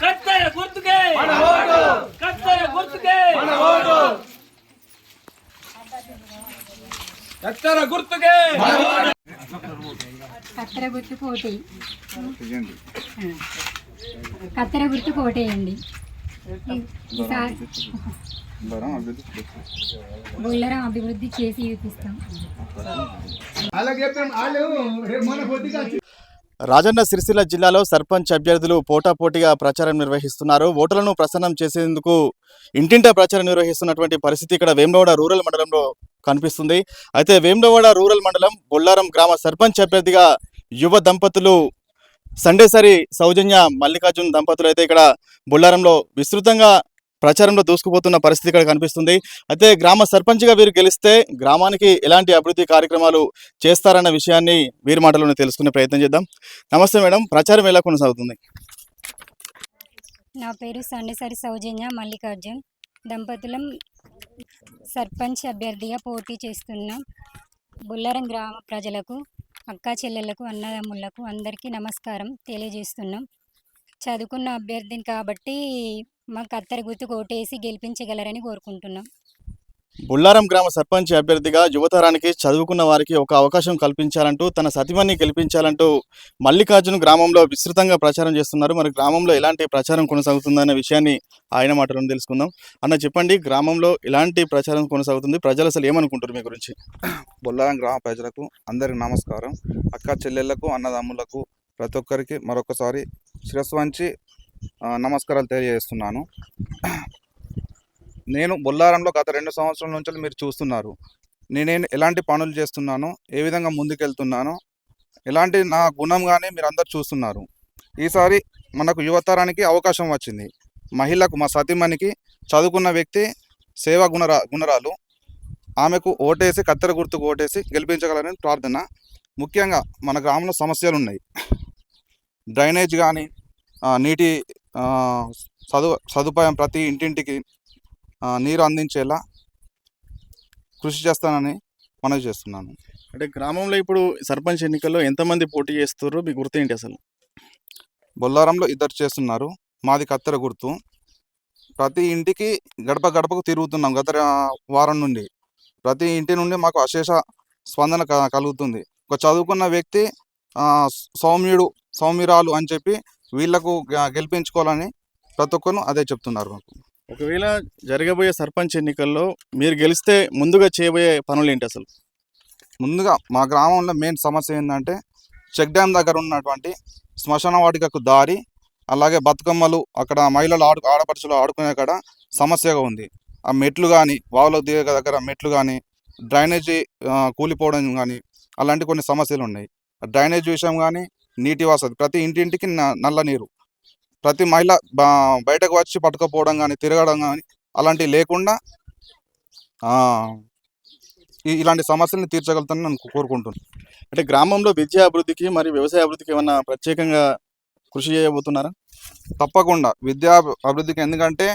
కత్తెర గుర్తుకే. కత్తెర గుర్తుకే. కత్తెర గుర్తుకే. కత్తెర గుర్తు కోటి కత్తెర గుర్తు కోటేయండి ఈసారి బుల్లరం అభివృద్ధి చేసి చూపిస్తాం. రాజన్న సిరిసిల్ల జిల్లాలో సర్పంచ్ అభ్యర్థులు పోటాపోటీగా ప్రచారం నిర్వహిస్తున్నారు. ఓటర్లను ప్రసన్నం చేసేందుకు ఇంటింటా ప్రచారం నిర్వహిస్తున్నటువంటి పరిస్థితి ఇక్కడ వేములవాడ రూరల్ మండలంలో కనిపిస్తుంది. అయితే వేములవాడ రూరల్ మండలం బొల్లారం గ్రామ సర్పంచ్ అభ్యర్థిగా యువ దంపతులు సండేసరి సౌజన్య మల్లికార్జున్ దంపతులు అయితే ఇక్కడ బొల్లారంలో విస్తృతంగా ప్రచారంలో దూసుకుపోతున్న పరిస్థితి ఇక్కడ కనిపిస్తుంది. అయితే గ్రామ సర్పంచ్గా వీరు గెలిస్తే గ్రామానికి ఎలాంటి అభివృద్ధి కార్యక్రమాలు చేస్తారన్న విషయాన్ని వీరి మాటలోనే తెలుసుకునే ప్రయత్నం చేద్దాం. నమస్తే మేడం ప్రచారం ఎలా కొనసాగుతుంది? నా పేరు సండేసరి సౌజన్య మల్లికార్జున్. దంపతులం సర్పంచ్ అభ్యర్థిగా పోటీ చేస్తున్నాం బుల్లారం గ్రామ ప్రజలకు అక్కా చెల్లెళ్ళకు అన్నదమ్ములకు అందరికీ నమస్కారం తెలియజేస్తున్నాం. చదువుకున్న అభ్యర్థిని కాబట్టి మా కత్తెర గుర్తు కోటేసి గెలిపించగలరని కోరుకుంటున్నాం. బుల్లారం గ్రామ సర్పంచ్ అభ్యర్థిగా యువతరానికి చదువుకున్న వారికి ఒక అవకాశం కల్పించాలంటూ తన సతిమని గెలిపించాలంటూ మల్లికార్జున గ్రామంలో విస్తృతంగా ప్రచారం చేస్తున్నారు. మరి గ్రామంలో ఎలాంటి ప్రచారం కొనసాగుతుందనే విషయాన్ని ఆయన మాటలను తెలుసుకుందాం. అన్న చెప్పండి గ్రామంలో ఎలాంటి ప్రచారం కొనసాగుతుంది? ప్రజలు అసలు ఏమనుకుంటారు మీ గురించి? బొల్లారం గ్రామ ప్రజలకు అందరికి నమస్కారం. అక్క చెల్లెళ్ళకు అన్నదమ్ములకు ప్రతి ఒక్కరికి మరొకసారి శిరస్సు వంచి నమస్కారాలు తెలియజేస్తున్నాను. నేను బొల్లారంలో గత రెండు సంవత్సరాల నుంచి మీరు చూస్తున్నారు. నేనేం ఎలాంటి పనులు చేస్తున్నానో ఏ విధంగా ముందుకెళ్తున్నానో ఎలాంటి నా గుణం కానీ మీరు అందరు చూస్తున్నారు. ఈసారి మనకు యువతరానికి అవకాశం వచ్చింది. మహిళకు మా సతీమణికి చదువుకున్న వ్యక్తి సేవా గుణరా గుణరాలు. ఆమెకు ఓటేసి కత్తెర గుర్తుకు ఓటేసి గెలిపించగలరని ప్రార్థన. ముఖ్యంగా మన గ్రామంలో సమస్యలు ఉన్నాయి డ్రైనేజ్ కానీ నీటి సదు సదుపాయం ప్రతి ఇంటింటికి నీరు అందించేలా కృషి చేస్తానని మనవి చేస్తున్నాను. అంటే గ్రామంలో ఇప్పుడు సర్పంచ్ ఎన్నికల్లో ఎంతమంది పోటీ చేస్తున్నారు మీ గుర్తు ఏంటి అసలు? బొల్లారంలో ఇద్దరు చేస్తున్నారు. మాది కత్తెర గుర్తు. ప్రతి ఇంటికి గడప గడపకు తిరుగుతున్నాం గత వారం నుండి. ప్రతి ఇంటి నుండి మాకు అశేష స్పందన కలుగుతుంది. ఒక చదువుకున్న వ్యక్తి సౌమ్యుడు సౌమ్యురాలు అని చెప్పి వీళ్ళకు గ- గెలిపించుకోవాలని ప్రతి ఒక్కరు అదే చెప్తున్నారు మాకు. ఒకవేళ జరగబోయే సర్పంచ్ ఎన్నికల్లో మీరు గెలిస్తే ముందుగా చేయబోయే పనులు ఏంటి అసలు? ముందుగా మా గ్రామంలో మెయిన్ సమస్య ఏంటంటే చెక్ డ్యామ్ దగ్గర ఉన్నటువంటి శ్మశాన వాటికకు దారి అలాగే బతుకమ్మలు అక్కడ మహిళలు ఆడు ఆడపడుచులు ఆడుకునే కాడ సమస్యగా ఉంది. ఆ మెట్లు కానీ వాగులో దిగే దగ్గర మెట్లు కానీ డ్రైనేజీ కూలిపోవడం కానీ అలాంటి కొన్ని సమస్యలు ఉన్నాయి. డ్రైనేజ్ విషయం కానీ నీటి వసతి ప్రతి ఇంటింటికి నల్ల నీరు ప్రతి మహిళ బా- బయటకు వచ్చి పట్టుకపోవడం కానీ తిరగడం కానీ అలాంటివి లేకుండా ఇలాంటి సమస్యలను తీర్చగలుగుతానని నేను కోరుకుంటున్నాను అంటే గ్రామంలో విద్యా అభివృద్ధికి మరియు వ్యవసాయ అభివృద్ధికి ఏమన్నా ప్రత్యేకంగా కృషి చేయబోతున్నారా? తప్పకుండా. విద్యా అభివృద్ధికి ఎందుకంటే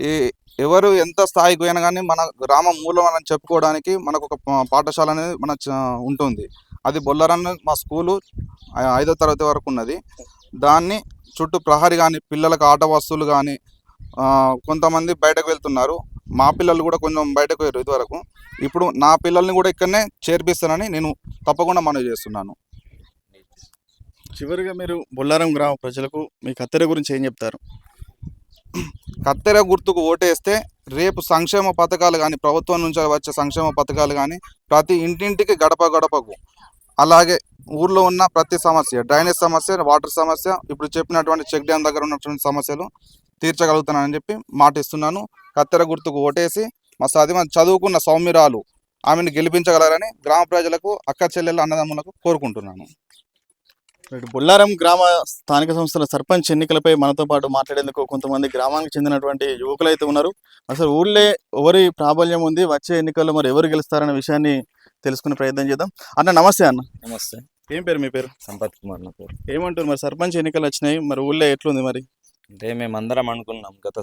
ఈ ఎవరు ఎంత స్థాయికి పోయినా కానీ మన గ్రామం మూలం అని చెప్పుకోవడానికి మనకు ఒక పాఠశాల అనేది మన ఉంటుంది. అది బొల్లరన్న మా స్కూలు ఐదో తరగతి వరకు ఉన్నది. దాన్ని చుట్టూ ప్రహరీ కానీ పిల్లలకు ఆట వస్తువులు కానీ కొంతమంది బయటకు వెళ్తున్నారు. మా పిల్లలు కూడా కొంచెం బయటకు పోయారు ఇదివరకు. ఇప్పుడు నా పిల్లల్ని కూడా ఇక్కడనే చేర్పిస్తానని నేను తప్పకుండా మనవి చేస్తున్నాను. చివరిగా మీరు బొల్లారం గ్రామ ప్రజలకు మీ కత్తెర గురించి ఏం చెప్తారు? కత్తెర గుర్తుకు ఓటేస్తే రేపు సంక్షేమ పథకాలు కానీ ప్రభుత్వం నుంచి వచ్చే సంక్షేమ పథకాలు కానీ ప్రతి ఇంటింటికి గడప గడపకు అలాగే ఊర్లో ఉన్న ప్రతి సమస్య డ్రైనేజ్ సమస్య వాటర్ సమస్య ఇప్పుడు చెప్పినటువంటి చెక్ డ్యామ్ దగ్గర ఉన్నటువంటి సమస్యలు తీర్చగలుగుతానని చెప్పి మాట ఇస్తున్నాను కత్తెర గుర్తుకు ఓటేసి మా సదిమ చదువుకున్న సౌమ్యురాలు ఆమెను గెలిపించగలరని గ్రామ ప్రజలకు అక్క చెల్లెల అన్నదమ్ములకు కోరుకుంటున్నాను. బుల్లారం బొల్లారం గ్రామ స్థానిక సంస్థల సర్పంచ్ ఎన్నికలపై మనతో పాటు మాట్లాడేందుకు కొంతమంది గ్రామానికి చెందినటువంటి యువకులు అయితే ఉన్నారు. అసలు ఊళ్ళే ఎవరి ప్రాబల్యం ఉంది? వచ్చే ఎన్నికల్లో మరి ఎవరు గెలుస్తారనే విషయాన్ని తెలుసుకునే ప్రయత్నం చేద్దాం. అన్న నమస్తే అన్న. నమస్తే. ఏం పేరు మీ పేరు? సంపత్ కుమార్ నా పేరు. ఏమంటారు మరి? సర్పంచ్ ఎన్నికలు వచ్చినాయి. మరి ఊళ్ళో ఎట్లుంది మరి? అంటే మేమందరం అనుకున్నాం. గత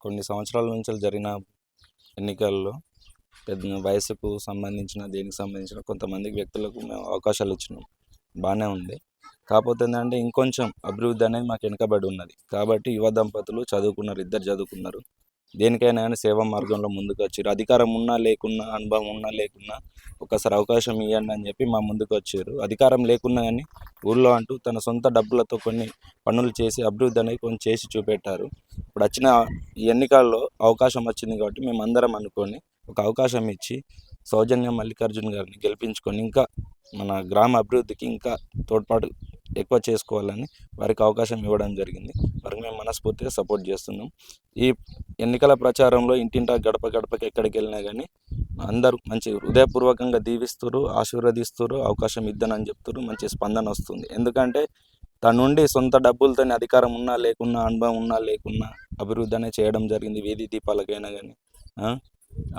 కొన్ని సంవత్సరాల నుంచి జరిగిన ఎన్నికల్లో పెద్ద వయసుకు సంబంధించిన దేనికి సంబంధించిన కొంతమంది వ్యక్తులకు మేము అవకాశాలు ఇచ్చినాం. బాగానే ఉంది. కాకపోతే ఏంటంటే ఇంకొంచెం అభివృద్ధి అనేది మాకు వెనుకబడి ఉన్నది. కాబట్టి యువ దంపతులు చదువుకున్నారు. ఇద్దరు చదువుకున్నారు. దేనికైనా కానీ సేవా మార్గంలో ముందుకు వచ్చారు అధికారం ఉన్నా లేకున్నా అనుభవం ఉన్నా లేకున్నా ఒకసారి అవకాశం ఇవ్వండి అని చెప్పి మా ముందుకు వచ్చారు అధికారం లేకున్నా కానీ ఊళ్ళో అంటూ తన సొంత డబ్బులతో కొన్ని పనులు చేసి అభివృద్ధి అనేది కొన్ని చేసి చూపెట్టారు. ఇప్పుడు వచ్చిన ఈ ఎన్నికల్లో అవకాశం వచ్చింది కాబట్టి మేము అందరం అనుకొని ఒక అవకాశం ఇచ్చి సౌజన్య మల్లికార్జున్ గారిని గెలిపించుకొని ఇంకా మన గ్రామ అభివృద్ధికి ఇంకా తోడ్పాటు ఎక్కువ చేసుకోవాలని వారికి అవకాశం ఇవ్వడం జరిగింది. వారికి మేము మనస్ఫూర్తిగా సపోర్ట్ చేస్తున్నాం. ఈ ఎన్నికల ప్రచారంలో ఇంటింటా గడప గడపకి ఎక్కడికి వెళ్ళినా కానీ అందరూ మంచి హృదయపూర్వకంగా దీవిస్తారు ఆశీర్వదిస్తారు అవకాశం ఇద్దనని చెప్తారు మంచి స్పందన వస్తుంది. ఎందుకంటే తన నుండి సొంత డబ్బులతో అధికారం ఉన్నా లేకున్నా అనుభవం ఉన్నా లేకున్నా అభివృద్ధి అనేది చేయడం జరిగింది. వీధి దీపాలకైనా కానీ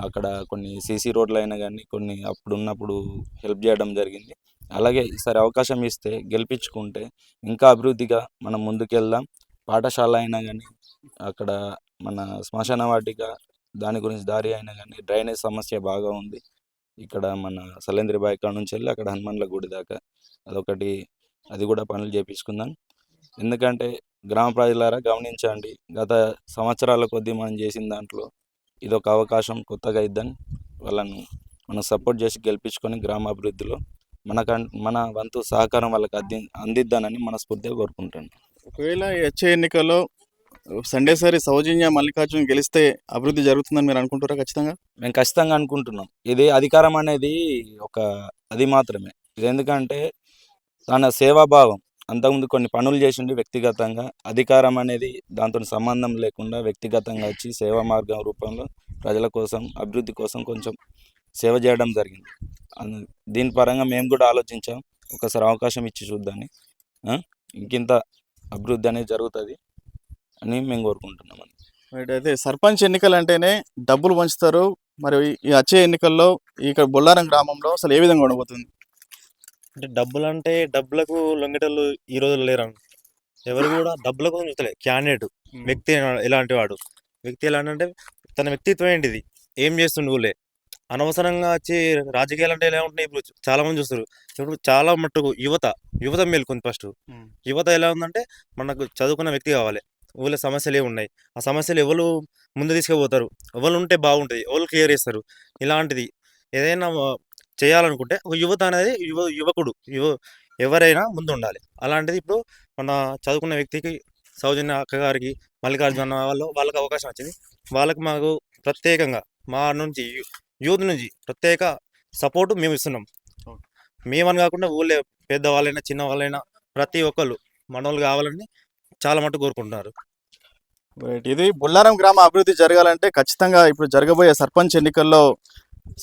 అక్కడ కొన్ని సీసీ రోడ్లు అయినా కానీ కొన్ని అప్పుడు ఉన్నప్పుడు హెల్ప్ చేయడం జరిగింది. అలాగే ఈసారి అవకాశం ఇస్తే గెలిపించుకుంటే ఇంకా అభివృద్ధిగా మనం ముందుకెళ్దాం. పాఠశాల అయినా కానీ అక్కడ మన శ్మశాన వాటిక దాని గురించి దారి అయినా కానీ డ్రైనేజ్ సమస్య బాగా ఉంది. ఇక్కడ మన సలేంద్రబాయి కాడ నుంచి వెళ్ళి అక్కడ హనుమాన్ల గుడి దాకా అదొకటి అది కూడా పనులు చేపించుకుందాం. ఎందుకంటే గ్రామ ప్రజలారా గమనించండి గత సంవత్సరాల కొద్దీ మనం చేసిన దాంట్లో ఇదొక అవకాశం కొత్తగా ఇద్దని వాళ్ళను మనం సపోర్ట్ చేసి గెలిపించుకొని గ్రామ అభివృద్ధిలో మనకం మన వంతు సహకారం వాళ్ళకి అంది అందిద్దానని మనస్ఫూర్తిగా కోరుకుంటాను ఒకవేళ వచ్చే ఎన్నికల్లో సండేసరి సౌజన్య మల్లికార్జున్ గెలిస్తే అభివృద్ధి జరుగుతుందని మీరు అనుకుంటారా ఖచ్చితంగా? మేము ఖచ్చితంగా అనుకుంటున్నాం. ఇది అధికారం అనేది ఒక అది మాత్రమే. ఇది ఎందుకంటే తన సేవాభావం అంతకుముందు కొన్ని పనులు చేసిండు వ్యక్తిగతంగా అధికారం అనేది దాంతో సంబంధం లేకుండా వ్యక్తిగతంగా వచ్చి సేవా మార్గం రూపంలో ప్రజల కోసం అభివృద్ధి కోసం కొంచెం సేవ చేయడం జరిగింది. దీని పరంగా మేము కూడా ఆలోచించాం. ఒకసారి అవకాశం ఇచ్చి చూద్దాని ఆ? ఇంకింత అభివృద్ధి అనేది జరుగుతుంది అని మేము కోరుకుంటున్నాం రైట్ అయితే సర్పంచ్ ఎన్నికలు అంటేనే డబ్బులు పంచుతారు. మరి ఈ వచ్చే ఎన్నికల్లో ఇక్కడ బొల్లారం గ్రామంలో అసలు ఏ విధంగా ఉండబోతుంది? అంటే డబ్బులు అంటే డబ్బులకు లొంగేటోళ్ళు ఈ రోజుల్లో లేరు ఎవరు కూడా డబ్బులకు చూస్తలే. క్యాండిడేట్ వ్యక్తి ఎలా- ఎలాంటి వాడు. వ్యక్తి ఎలా అంటే తన వ్యక్తిత్వం ఏంటిది? ఏం చేస్తుండు ఊళ్ళే? అనవసరంగా వచ్చి రాజకీయాలు అంటే ఎలా ఉంటాయి ఇప్పుడు చాలా మంది చూస్తారు. ఇప్పుడు చాలా మట్టుకు యువత యువత మేల్కొంది ఫస్ట్. యువత ఎలా ఉందంటే మనకు చదువుకున్న వ్యక్తి కావాలి. ఊళ్ళో సమస్యలు ఏమి ఉన్నాయి. ఆ సమస్యలు ఎవరు ముందు తీసుకుపోతారు? ఎవరు ఉంటే బాగుంటుంది? ఎవరు క్లియర్ చేస్తారు? ఇలాంటిది ఏదైనా చేయాలనుకుంటే ఒక యువత అనేది యువ యువకుడు యువ ఎవరైనా ముందు ఉండాలి. అలాంటిది ఇప్పుడు మన చదువుకున్న వ్యక్తికి సౌజన్య అక్క గారికి మల్లికార్జున వాళ్ళు వాళ్ళకి అవకాశం వచ్చింది. వాళ్ళకి మాకు ప్రత్యేకంగా మా నుంచి యూత్ నుంచి ప్రత్యేక సపోర్ట్ మేము ఇస్తున్నాం మేమని కాకుండా ఊళ్ళో పెద్దవాళ్ళైనా చిన్న వాళ్ళైనా ప్రతి ఒక్కళ్ళు మనోళ్ళు కావాలని చాలా మటుకు కోరుకుంటున్నారు. ఇది బొల్లారం గ్రామ అభివృద్ధి జరగాలంటే ఖచ్చితంగా ఇప్పుడు జరగబోయే సర్పంచ్ ఎన్నికల్లో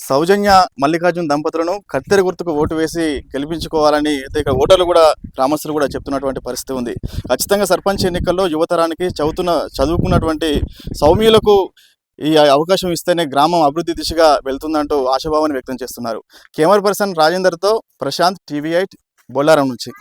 సౌజన్య మల్లికార్జున్ దంపతులను కత్తెర గుర్తుకు ఓటు వేసి గెలిపించుకోవాలని అయితే ఇక్కడ ఓటర్లు కూడా గ్రామస్తులు కూడా చెప్తున్నటువంటి పరిస్థితి ఉంది. ఖచ్చితంగా సర్పంచ్ ఎన్నికల్లో యువతరానికి చదువుతున్న చదువుకున్నటువంటి సౌమ్యులకు ఈ అవకాశం ఇస్తేనే గ్రామం అభివృద్ధి దిశగా వెళ్తుందంటూ ఆశాభావాన్ని వ్యక్తం చేస్తున్నారు. కెమెరా పర్సన్ రాజేందర్తో ప్రశాంత్ టీవీ ఎయిట్ బొల్లారం నుంచి.